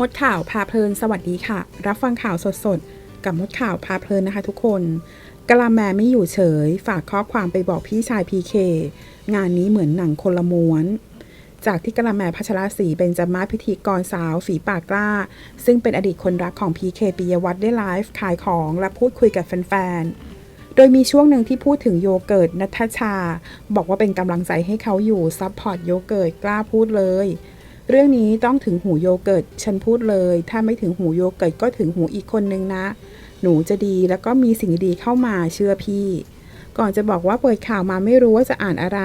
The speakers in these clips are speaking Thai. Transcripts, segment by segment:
มดข่าวพาเพลินสวัสดีค่ะ รับฟังข่าวสดๆ กับมดข่าวพาเพลินนะคะทุกคนกะลาแมไม่อยู่เฉย ฝากข้อความไปบอกพี่ชายพีเคงานนี้เหมือนหนังคนละม้วน จากที่กะละแมพัชรศรีเป็นจมาพิธีกรสาวฝีปากกล้า ซึ่งเป็นอดีตคนรักของพีเคปิยวัฒน์ได้ไลฟ์ขายของและพูดคุยกับแฟนๆโดยมีช่วงหนึ่งที่พูดถึงโยเกิร์ตนัทชา บอกว่าเป็นกำลังใจให้เขาอยู่ซัพพอร์ตโยเกิร์ตกล้าพูดเลย เรื่องนี้ต้องถึงหูโยเกิร์ตฉันพูดเลย ถ้าไม่ถึงหูโยเกิร์ตก็ถึงหูอีกคนนึงนะ หนูจะดีแล้วก็มีสิ่งดีเข้ามาเชื่อพี่ ก่อนจะบอกว่าเปิดข่าวมาไม่รู้ว่าจะอ่านอะไร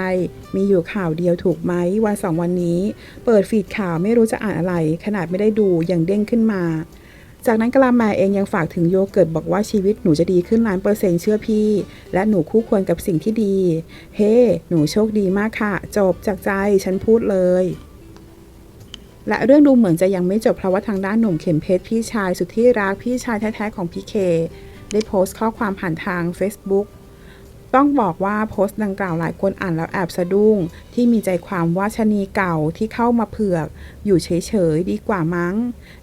มีอยู่ข่าวเดียวถูกไหมวันสองวันนี้ เปิดฟีดข่าวไม่รู้จะอ่านอะไร ขนาดไม่ได้ดูยังเด้งขึ้นมา จากนั้นกลาแมเองยังฝากถึงโยเกิร์ตบอกว่าชีวิตหนูจะดีขึ้นล้านเปอร์เซ็นต์เชื่อพี่ และหนูคู่ควรกับสิ่งที่ดี เฮ้หนูโชคดีมากค่ะ จบจากใจฉันพูดเลย และเรื่องดูเหมือนจะยังไม่จบเพราะว่าทางด้านหนุ่มเข็มเพชรพี่ชายสุดที่รักพี่ชายแท้ๆของพี่เค ได้โพสต์ข้อความผ่านทาง Facebook ต้องบอกว่าโพสต์ดังกล่าวหลายคนอ่านแล้วแอบสะดุ้ง ที่มีใจความว่าชะนีเก่าที่เข้ามาเผือก อยู่เฉยๆดีกว่ามั้ง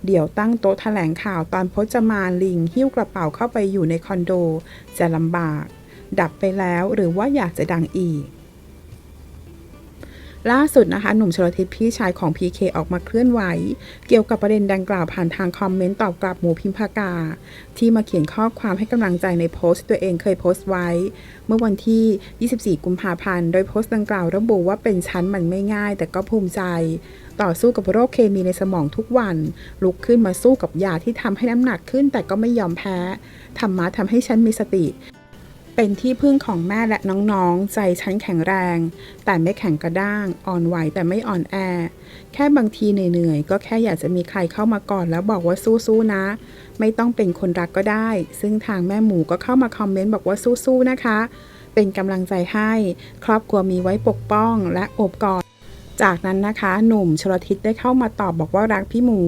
เดี๋ยวตั้งโต๊ะแถลงข่าวตอนพจมาลิง หิ้วกระเป๋าเข้าไปอยู่ในคอนโด จะลำบาก ดับไปแล้วหรือว่าอยากจะดังอีก ล่าสุดนะคะหนุ่มชลทิศพี่ชายของ PK ออกมาเคลื่อนไหว เกี่ยวกับประเด็นดังกล่าวผ่านทางคอมเมนต์ตอบกลับหมูพิมพากา ที่มาเขียนข้อความให้กำลังใจในโพสต์ตัวเองเคยโพสต์ไว้ เมื่อวันที่ 24 กุมภาพันธ์ โดยโพสต์ดังกล่าวระบุว่าเป็นชั้นมันไม่ง่าย แต่ก็ภูมิใจ ต่อสู้กับโรคเคมีในสมองทุกวัน ลุกขึ้นมาสู้กับยาที่ทำให้น้ำหนักขึ้นแต่ก็ไม่ยอมแพ้ธรรมะทำให้ฉันมีสติ เป็นที่พึ่งของแม่และน้องๆ ใจฉันแข็งแรง แต่ไม่แข็งกระด้าง อ่อนไหวแต่ไม่อ่อนแอ แค่บางทีเหนื่อยๆ ก็แค่อยากจะมีใครเข้ามาก่อนแล้วบอกว่าสู้ๆนะ ไม่ต้องเป็นคนรักก็ได้ ซึ่งทางแม่หมูก็เข้ามาคอมเมนต์บอกว่าสู้ๆนะคะ เป็นกำลังใจให้ ครอบครัวมีไว้ปกป้องและอบกอด จากนั้นนะคะหนุ่มชลทิศได้เข้ามาตอบบอกว่ารักพี่หมู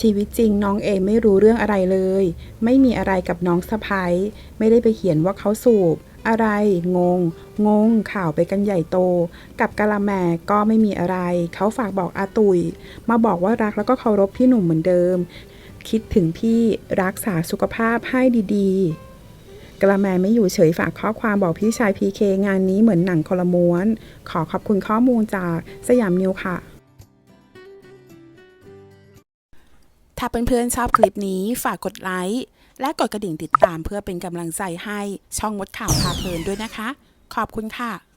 ชีวิตจริงน้องเอไม่รู้เรื่องอะไรเลย ไม่มีอะไรกับน้องสะพ้ยไม่ได้ไปเขียนว่าเขาสูบ อะไร งง งง ข่าวไปกันใหญ่โต กับกะละแมก็ไม่มีอะไร เขาฝากบอกอาตุย มาบอกว่ารักแล้วก็เคารพพี่หนุ่มเหมือนเดิม คิดถึงพี่รักษาสุขภาพให้ดีๆ กระแมไม่อยู่เฉยฝากข้อความบอกพี่ชายพีเคงานนี้เหมือนหนังคลม้วน ขอขอบคุณข้อมูลจากสยามนิวค่ะ ถ้าเพื่อนๆชอบคลิปนี้ฝากกดไลค์และกดกระดิ่งติดตามเพื่อเป็นกำลังใจให้ช่องมดข่าวพาเพลินด้วยนะคะ ขอบคุณค่ะ